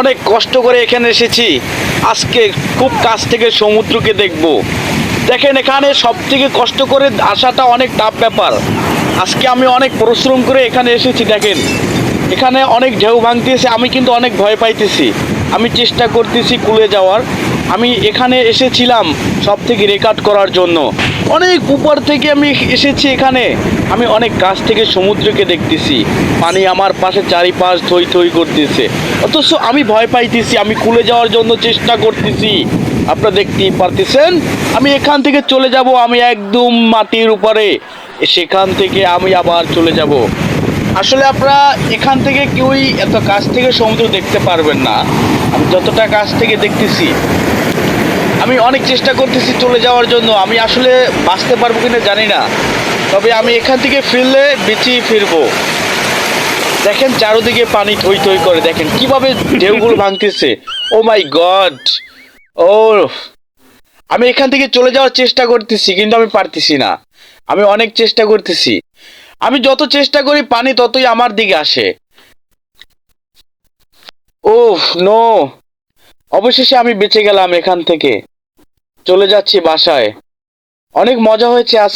অনেক কষ্ট করে এখানে এসেছি। আজকে খুব কাছ থেকে সমুদ্রকে দেখব। দেখেন, এখানে সব থেকে কষ্ট করে আসাটা অনেক টাফ ব্যাপার। আজকে আমি অনেক পরিশ্রম করে এখানে এসেছি, দেখেন। এখানে অনেক ঢেউ ভাঙতেছে, আমি কিন্তু অনেক ভয় পাইতেছি। আমি চেষ্টা করতেছি কুলে যাওয়ার। আমি এখানে এসেছিলাম সব থেকে রেকর্ড করার জন্য। অনেক উপর থেকে আমি এসেছি এখানে। আমি অনেক কাছ থেকে সমুদ্রকে দেখতেছি। পানি আমার পাশে চারিপাশ থই থই করতেছে। অথচ আমি ভয় পাইতেছি, আমি কুলে যাওয়ার জন্য চেষ্টা করতেছি। আপনারা দেখতেই পারতেছেন, আমি এখান থেকে চলে যাব, আমি একদম মাটির উপরে। সেখান থেকে আমি আবার চলে যাব। আসলে আপনারা এখান থেকে কেউই এত কাছ থেকে সমুদ্র দেখতে পারবেন না। আমি যতটা কাছ থেকে দেখতেছি আমি অনেক চেষ্টা করতেছি চলে যাওয়ার জন্য। আমি আসলে বাঁচতে পারব কিনা জানি না। তবে আমি এখান থেকে ফিরলে বেঁচেই ফিরবো। দেখেন চারোদিকে পানি থই থই করে। দেখেন কীভাবে ঢেউগুলো ভাঙতেছে। ও মাই গড ও আমি এখান থেকে চলে যাওয়ার চেষ্টা করতেছি কিন্তু আমি পারতেছি না। আমি অনেক চেষ্টা করতেছি। আমি যত চেষ্টা করি পানি ততই আমার দিকে আসে। ও নো অবশেষে আমি বেঁচে গেলাম এখান থেকে। চলে যাচ্ছি বাসায়। অনেক মজা হয়েছে আজ।